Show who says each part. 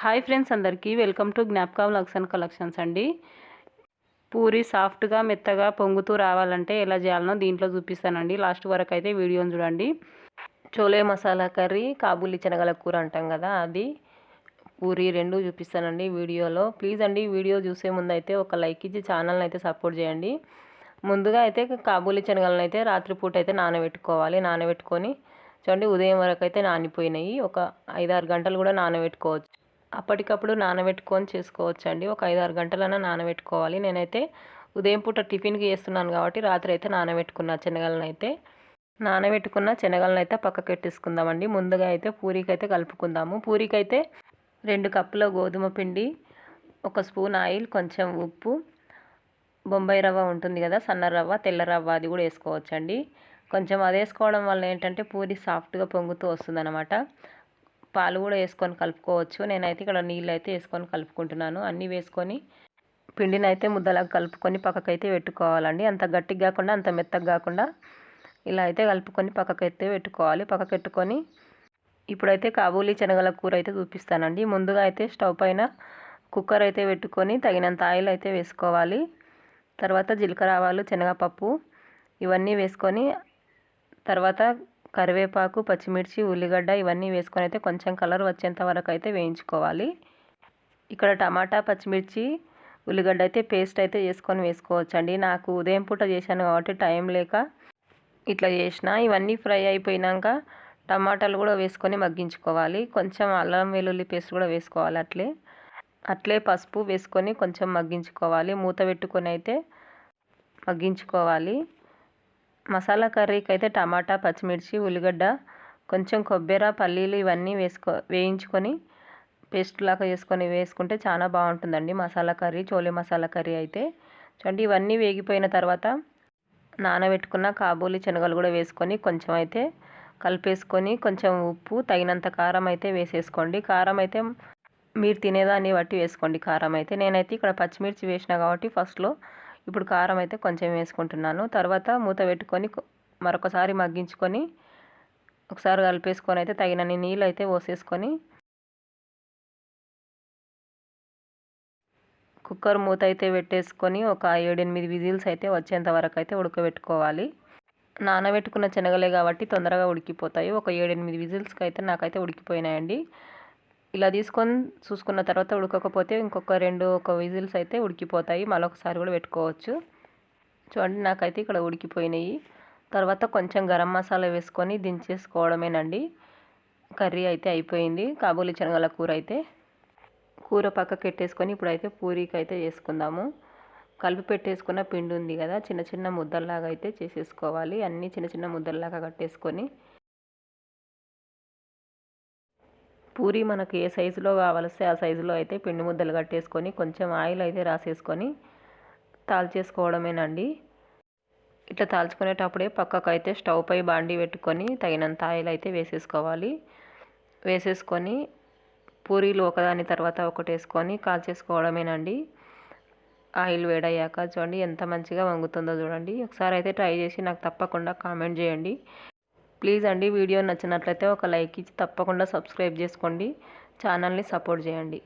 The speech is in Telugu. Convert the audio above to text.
Speaker 1: హాయ్ ఫ్రెండ్స్ అందరికీ. Welcome to Gnapaka vlogs and collections అండి. పూరి సాఫ్ట్గా మెత్తగా పొంగుతూ రావాలంటే ఎలా చేయాలనో దీంట్లో చూపిస్తానండి. లాస్ట్ వరకు అయితే వీడియోని చూడండి. చోలే మసాలా కర్రీ కాబూలి శనగల కూర అంటాం కదా అది. పూరి రెండు చూపిస్తానండి వీడియోలో. ప్లీజ్ అండి వీడియో చూసే ముందు అయితే ఒక లైక్ ఇచ్చి ఛానల్ని అయితే సపోర్ట్ చేయండి. ముందుగా అయితే కాబూలి శనగలను అయితే రాత్రిపూట అయితే నానబెట్టుకోవాలి. నానబెట్టుకొని చూడండి ఉదయం వరకు అయితే నానిపోయినాయి. ఒక ఐదారు గంటలు కూడా నానబెట్టుకోవచ్చు. అప్పటికప్పుడు నానబెట్టుకొని చేసుకోవచ్చు అండి ఒక ఆరు గంటలైనా నానబెట్టుకోవాలి. నేనైతే ఉదయం పూట టిఫిన్కి చేస్తున్నాను కాబట్టి రాత్రి అయితే నానబెట్టుకున్న శనగలను అయితే నానబెట్టుకున్న శనగలను అయితే పక్కకి పెట్టేసుకుందామండి. ముందుగా అయితే పూరీకి అయితే కలుపుకుందాము. పూరీకి అయితే రెండు కప్పుల గోధుమ పిండి ఒక స్పూన్ ఆయిల్ కొంచెం ఉప్పు బొంబాయి రవ్వ ఉంటుంది కదా సన్న రవ్వ తెల్ల రవ్వ అది కూడా వేసుకోవచ్చండి. కొంచెం అది వేసుకోవడం వల్ల ఏంటంటే పూరి సాఫ్ట్గా పొంగుతూ వస్తుందన్నమాట. పాలు కూడా వేసుకొని కలుపుకోవచ్చు. నేనైతే ఇక్కడ నీళ్ళు అయితే వేసుకొని కలుపుకుంటున్నాను. అన్నీ వేసుకొని పిండిని అయితే ముద్దలాగా కలుపుకొని పక్కకైతే పెట్టుకోవాలండి. అంత గట్టిగా కాకుండా అంత మెత్తగా కాకుండా ఇలా అయితే కలుపుకొని పక్కకైతే పెట్టుకోవాలి. పక్కకెట్టుకొని ఇప్పుడైతే కాబూలీ శనగల కూర అయితే చూపిస్తానండి. ముందుగా అయితే స్టవ్ పైన కుక్కర్ అయితే పెట్టుకొని తగినంత ఆయిల్ అయితే వేసుకోవాలి. తర్వాత జీలకర్ర ఆవాలు శనగపప్పు ఇవన్నీ వేసుకొని తర్వాత కరివేపాకు పచ్చిమిర్చి ఉల్లిగడ్డ ఇవన్నీ వేసుకొని అయితే కొంచెం కలర్ వచ్చేంత వరకు అయితే వేయించుకోవాలి. ఇక్కడ టమాటా పచ్చిమిర్చి ఉల్లిగడ్డ అయితే పేస్ట్ అయితే చేసుకొని వేసుకోవచ్చండి. నాకు ఉదయం పూట చేశాను కాబట్టి టైం లేక ఇట్లా చేసిన. ఇవన్నీ ఫ్రై అయిపోయినాక టమాటాలు కూడా వేసుకొని మగ్గించుకోవాలి. కొంచెం అల్లం వెల్లుల్లి పేస్ట్ కూడా వేసుకోవాలి అట్లే. అట్లే పసుపు వేసుకొని కొంచెం మగ్గించుకోవాలి. మూత పెట్టుకొని అయితే మగ్గించుకోవాలి. మసాలా కర్రీకి అయితే టమాటా పచ్చిమిర్చి ఉల్లిగడ్డ కొంచెం కొబ్బరి పల్లీలు ఇవన్నీ వేసుకో వేయించుకొని పేస్ట్ లాగా వేసుకొని వేసుకుంటే చాలా బాగుంటుందండి మసాలా కర్రీ చోలే మసాలా కర్రీ అయితే. చూడండి ఇవన్నీ వేగిపోయిన తర్వాత నానబెట్టుకున్న కాబూలి శనగలు కూడా వేసుకొని కొంచెం అయితే కలిపేసుకొని కొంచెం ఉప్పు తగినంత కారం అయితే వేసేసుకోండి. కారం అయితే మీరు తినేదాన్ని బట్టి వేసుకోండి కారం అయితే. నేనైతే ఇక్కడ పచ్చిమిర్చి వేసిన కాబట్టి ఫస్ట్లో ఇప్పుడు కారం అయితే కొంచెం వేసుకుంటున్నాను. తర్వాత మూత పెట్టుకొని మరొకసారి మగ్గించుకొని ఒకసారి కలిపేసుకొని అయితే తగినన్ని నీళ్ళు అయితే పోసేసుకొని కుక్కర్ మూత అయితే పెట్టేసుకొని ఒక ఏడెనిమిది విజిల్స్ అయితే వచ్చేంత వరకు అయితే ఉడకబెట్టుకోవాలి. నానబెట్టుకున్న శనగలే కాబట్టి తొందరగా ఉడికిపోతాయి. ఒక ఏడెనిమిది విజిల్స్కి అయితే నాకైతే ఉడికిపోయినాయండి. ఇలా తీసుకొని చూసుకున్న తర్వాత ఉడకకపోతే ఇంకొక రెండు ఒక విజిల్స్ అయితే ఉడికిపోతాయి. మరొకసారి కూడా పెట్టుకోవచ్చు. చూడండి నాకైతే ఇక్కడ ఉడికిపోయినాయి. తర్వాత కొంచెం గరం మసాలా వేసుకొని దించేసుకోవడమేనండి. కర్రీ అయితే అయిపోయింది. కాబూలి శనగల కూర అయితే కూర పక్కకు పెట్టేసుకొని ఇప్పుడైతే పూరీకి అయితే చేసుకుందాము. కలిపి పెట్టేసుకున్న పిండి ఉంది కదా చిన్న చిన్న ముద్దల్లాగా అయితే చేసేసుకోవాలి. అన్నీ చిన్న చిన్న ముద్దల్లాగా కట్టేసుకొని పూరి మనకు ఏ సైజులో కావలిస్తే ఆ సైజులో అయితే పిండి ముద్దలు కట్టేసుకొని కొంచెం ఆయిల్ అయితే రాసేసుకొని తాల్చేసుకోవడమేనండి. ఇట్లా తాల్చుకునేటప్పుడే పక్కకు అయితే స్టవ్ పై బాండి పెట్టుకొని తగినంత ఆయిల్ అయితే వేసేసుకోవాలి. వేసేసుకొని పూరీలు ఒకదాని తర్వాత ఒకటి వేసుకొని కాల్చేసుకోవడమేనండి. ఆయిల్ వేడయ్యాక చూడండి ఎంత మంచిగా వంగుతుందో చూడండి. ఒకసారి అయితే ట్రై చేసి నాకు తప్పకుండా కామెంట్ చేయండి. ప్లీజ్ అండి వీడియో నచ్చినట్లయితే ఒక లైక్ ఇచ్చి తప్పకుండా సబ్స్క్రైబ్ చేసుకోండి. ఛానల్ని సపోర్ట్ చేయండి.